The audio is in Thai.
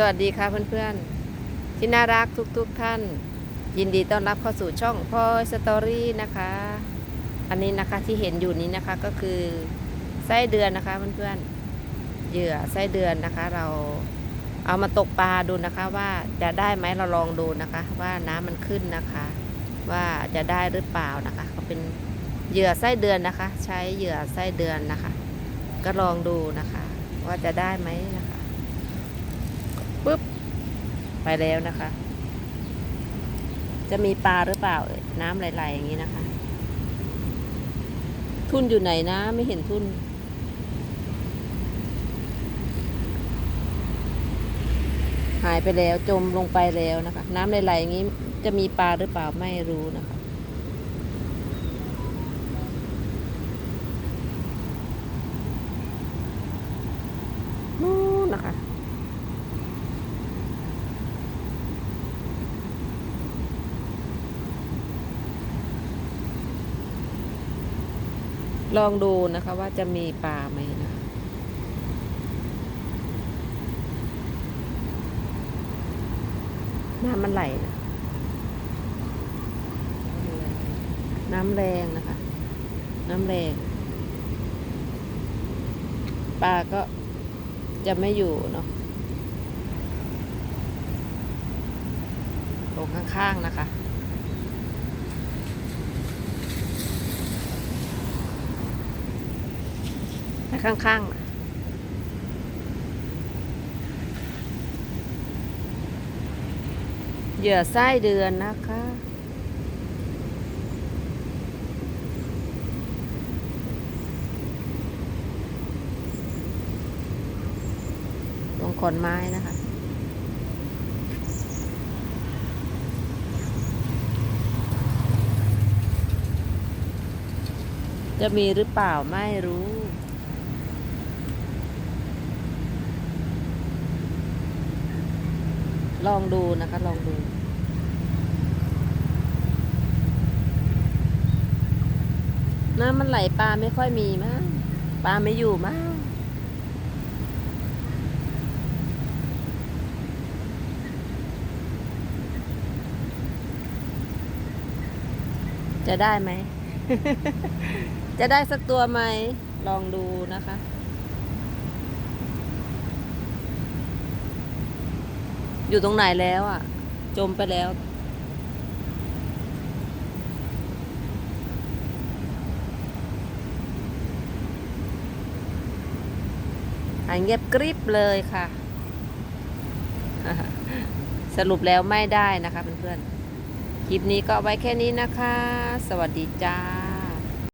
สวัสดีค่ะเพื่อนๆ ที่น่ารักทุกๆทท่าน ยินดีต้อนรับเข้าสู่ช่องพอยสตอรี่นะคะ อันนี้นะคะที่เห็นอยู่นี้นะคะก็คือไส้เดือนนะคะเพื่อนๆเหยื่อไส้เดือนนะคะ เราเอามาตกปลาดูนะคะ ว่าจะได้ไหมเราลองดูนะคะ ว่าน้ำมันขึ้นนะคะ ว่าจะได้หรือเปล่านะคะเขาเป็นเหยื่อไส้เดือนนะคะ ใช้เหยื่อไส้เดือนนะคะ ก็ลองดูนะคะ ว่าจะได้ไหมนะคะ ปุ๊บ ไปแล้วนะคะ จะมีปลาหรือเปล่าน้ำไหลๆอย่างนี้นะคะ ทุ่นอยู่ไหนนะ ไม่เห็นทุ่นหายไปแล้วจมลงไปแล้วนะคะ น้ำไหลๆอย่างนี้จะมีปลาหรือเปล่าไม่รู้นะคะ นู่นนะคะ ลองดูนะคะว่าจะมีปลาไหมนะน้ำมันไหลนะน้ำแรงนะคะ น้ำแรง ปลาก็จะไม่อยู่เนาะตรงข้างๆนะคะ ไป ข้างๆเหยื่อไส้เดือนนะคะ ตรงขอนไม้นะคะ จะมีหรือเปล่าไม่รู้ ลองดูนะคะ ลองดู น้ำมันไหลปลาไม่ค่อยมีมั้งปลาไม่อยู่มั้งจะได้ไหม จะได้สักตัวไหม ลองดูนะคะ อยู่ตรงไหนแล้วอะ จมไปแล้ว หายเงียบกริบเลยค่ะ สรุปแล้วไม่ได้นะคะเพื่อนๆ คลิปนี้ก็ไว้แค่นี้นะคะ สวัสดีจ้า